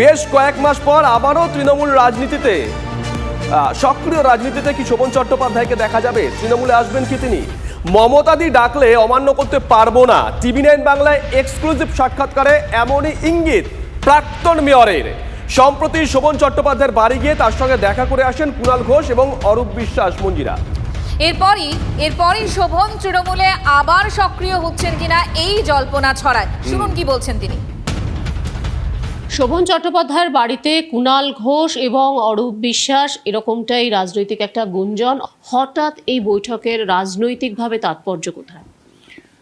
বেশ কয়েক মাস পর আবারও তৃণমূল রাজনীতিতে সক্রিয় রাজনীতিতে কি শোভন চট্টোপাধ্যায়কে দেখা যাবে? তৃণমূলে আসবেন কি তিনি? মমতাদি ডাকলে অমান্য করতে পারব না। টিভি নাইন বাংলায় এক্সক্লুসিভ সাক্ষাৎকারে এমনই ইঙ্গিত প্রাক্তন মেয়রের। সম্প্রতি শোভন চট্টোপাধ্যায়ের বাড়ি গিয়ে তার সঙ্গে দেখা করে আসেন কুণাল ঘোষ এবং অরূপ বিশ্বাস মঞ্জিরা। এরপরই এরপরই শোভন তৃণমূলে আবার সক্রিয় হচ্ছেন কিনা এই জল্পনা ছড়ায়। শুনুন কি বলছেন তিনি। শোভন চট্টোপাধ্যায়ের বাড়িতে কুণাল ঘোষ এবং অরূপ বিশ্বাস এরকমটাই রাজনৈতিক একটা গুঞ্জন। হঠাৎ এই বৈঠকের রাজনৈতিকভাবে তাৎপর্য কোথায়?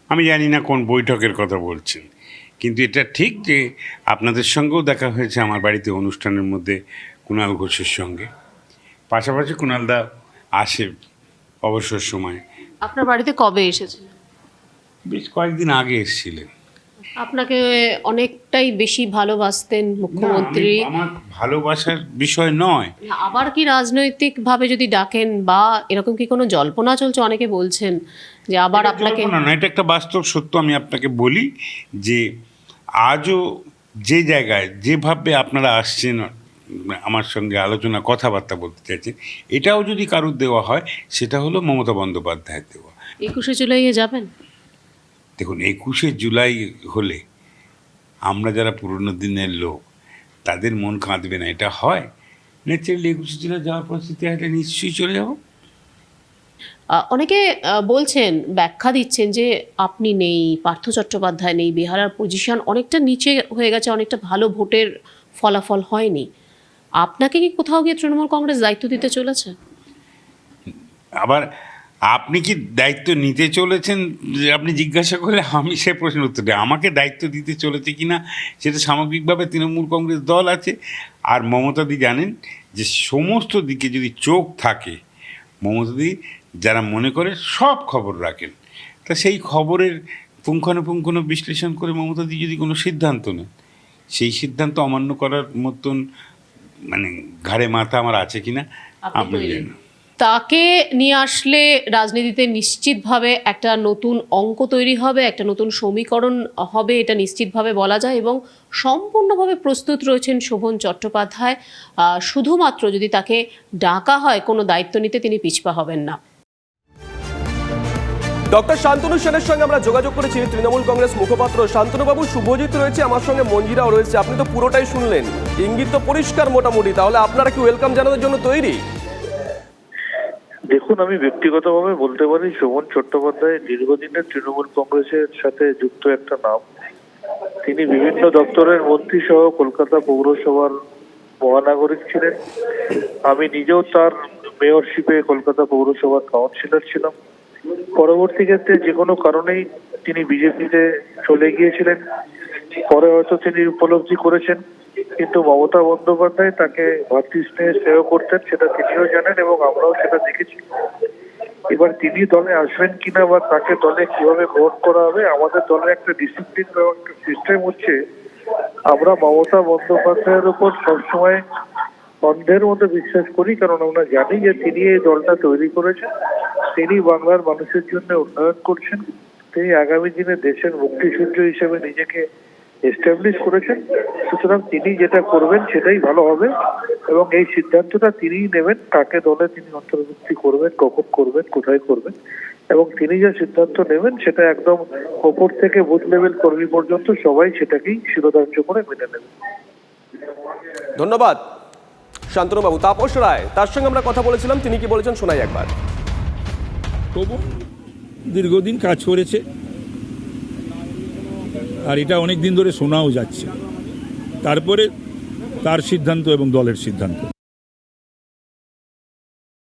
আমি জানি না কোন বৈঠকের কথা বলছেন। কিন্তু এটা ঠিক যে আপনাদের সঙ্গেও দেখা হয়েছে আমার বাড়িতে অনুষ্ঠানের মধ্যে কুণাল ঘোষের সঙ্গে। পাশাপাশি কুণালদা আসে অবসর সময়। আপনার বাড়িতে কবে এসেছিলেন? বেশ কয়েকদিন আগে এসেছিলেন। আপনাকে অনেকটাই বেশি ভালোবাসতেন মুখ্যমন্ত্রী। আমার ভালোবাসার বিষয় নয়। আবার কি রাজনৈতিকভাবে যদি ডাকেন বা এরকম কি কোনো জল্পনা চলছে? অনেকে বলছেন যে আবার আপনাকে নয়, এটা একটা বাস্তব সত্য আমি আপনাকে বলি যে আজও যে জায়গায় যেভাবে আপনারা আসছেন আমার সঙ্গে আলোচনা কথাবার্তা বলতে চাইছেন এটাও যদি কারুর দেওয়া হয় সেটা হলো মমতা বন্দ্যোপাধ্যায়ের দেওয়া। একুশে জুলাইয়ে যাবেন? দেখুন একুশে জুলাই হলে আমরা যারা পুরনো দিনের লোক তাদের মন কাঁদবে না এটা হয়। ন্যাচারালি একুশে জুলাই যাওয়ার পরিস্থিতি হলে নিশ্চয়ই চলে যাব। অনেকে বলছেন ব্যাখ্যা দিচ্ছেন যে আপনি নেই পার্থ চট্টোপাধ্যায় নেই বিহারের পজিশন অনেকটা নিচে হয়ে গেছে অনেকটা ভালো ভোটের ফলাফল হয়নি। আপনাকে কি কোথাও গিয়ে তৃণমূল কংগ্রেস দায়িত্ব দিতে চলেছে? আবার আপনি কি দায়িত্ব নিতে চলেছেন? যে আপনি জিজ্ঞাসা করলে আমি সে প্রশ্নের উত্তর দিই। আমাকে দায়িত্ব দিতে চলেছে কি না সেটা সামগ্রিকভাবে তৃণমূল কংগ্রেস দল আছে। আর মমতাদি জানেন যে সমস্ত দিকে যদি চোখ থাকে মমতাদি যারা মনে করে সব খবর রাখেন। তা সেই খবরের পুঙ্খানুপুঙ্খানু বিশ্লেষণ করে মমতাদি যদি কোনো সিদ্ধান্ত নেন সেই সিদ্ধান্ত অমান্য করার মতন মানে ঘাড়ে মাথা আমার আছে কি না আপনি জানেন। তাকে নিয়ে আসলে রাজনীতিতে নিশ্চিতভাবে একটা নতুন অঙ্ক তৈরি হবে, একটা নতুন সমীকরণ হবে, এটা নিশ্চিতভাবে বলা যায় এবং সম্পূর্ণভাবে প্রস্তুত রয়েছেন শোভন চট্টোপাধ্যায়। শুধুমাত্র যদি তাকে ডাকা হয়, কোনো দায়িত্ব নিতে তিনি পিছপা হবেন না। ডক্টর শান্তনু সেনের সঙ্গে আমরা যোগাযোগ করেছি, তৃণমূল কংগ্রেস মুখপাত্র শান্তনুবাবু। শুভজিৎ রয়েছে আমার সঙ্গে, মঞ্জিরাও রয়েছে, আপনি তো পুরোটাই শুনলেন। ইঙ্গিত তো পরিষ্কার মোটামুটি, তাহলে আপনারা কি ওয়েলকাম জানানোর জন্য তৈরি? দেখুন, আমি ব্যক্তিগতভাবে বলতে পারি, শোভন চট্টোপাধ্যায় দীর্ঘদিনের তৃণমূল কংগ্রেসের সাথে যুক্ত একটা নাম। তিনি বিভিন্ন দপ্তরের মন্ত্রী সহ কলকাতা পৌরসভার মহানাগরিক ছিলেন। আমি নিজেও তার মেয়রশিপে কলকাতা পৌরসভার কাউন্সিলর ছিলাম। পরবর্তী ক্ষেত্রে যে কোনো কারণেই তিনি বিজেপিতে চলে গিয়েছিলেন। পরে হয়তো তিনি উপলব্ধি করেছেন। কিন্তু মমতা বন্দ্যোপাধ্যায় তাকে ভাতৃস্নেহে স্নেহ করতেন, সেটা তিনিও জানেন এবং আমরাও সেটা দেখেছি। এবার তিনি দলে আসবেন কিনা বা তাকে দলে কীভাবে গ্রহণ করা হবে, আমাদের দলে একটা ডিসিপ্লিন এবং একটা সিস্টেম হচ্ছে, আমরা মমতা বন্দ্যোপাধ্যায়ের উপর সবসময় অন্ধের মতো বিশ্বাস করি, কারণ আমরা জানি যে তিনি এই দলটা তৈরি করেছেন, তিনি বাংলার মানুষের জন্য উন্নয়ন করছেন, তিনি আগামী দিনে দেশের মুক্তিসূর্য হিসেবে নিজেকে এস্টাবলিশ করেছেন। সুতরাং তিনি যেটা করবেন সেটাই ভালো হবে এবং এই সিদ্ধান্তটা তিনিই নেবেন কাকে দলে তিনি অন্তর্ভুক্তি করবেন কখন করবেন কোথায় করবেন। এবং তিনি যে সিদ্ধান্ত নেবেন সেটা একদম ওপর থেকে বুথ লেভেল কর্মী পর্যন্ত সবাই সেটাকেই শিরোধার্য করে মেনে নেবেন ধন্যবাদ। শান্তনুবাবু তাপস রায় তার সঙ্গে আমরা কথা বলেছিলাম তিনি কি বলেছেন শোনাই একবার। দীর্ঘদিন কাজ করেছে। আর এটা অনেক দিন ধরে শোনাও যাচ্ছে। তারপরে তার সিদ্ধান্ত এবং দলের সিদ্ধান্ত।